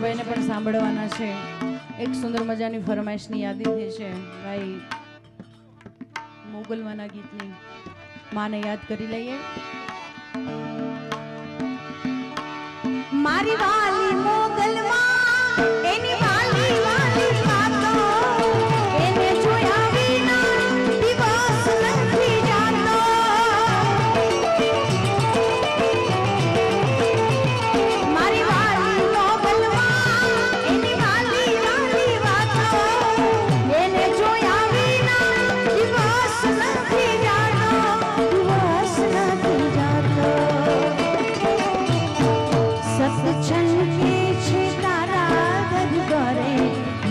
હિતેશભાઈને પણ સાંભળવાના છે. એક સુંદર મજાની ફરમાઈશની યાદી થઈ છે. ભાઈ, મોગલવાના ગીતની માને યાદ કરી લઈએ. મારી વાલી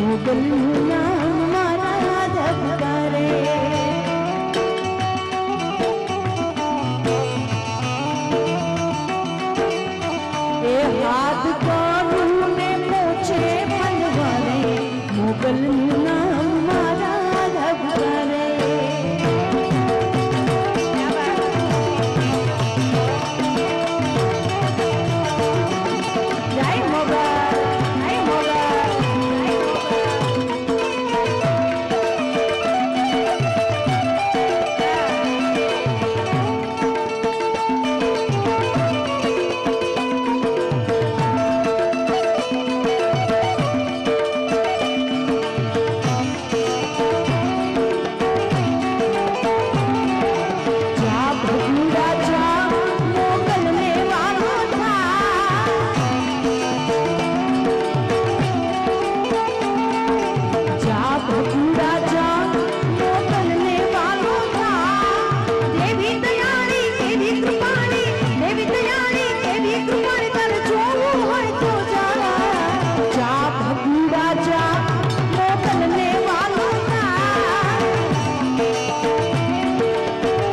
મોગલનું નામ મારા દરબારે એ હાથ કરું ને પૂછે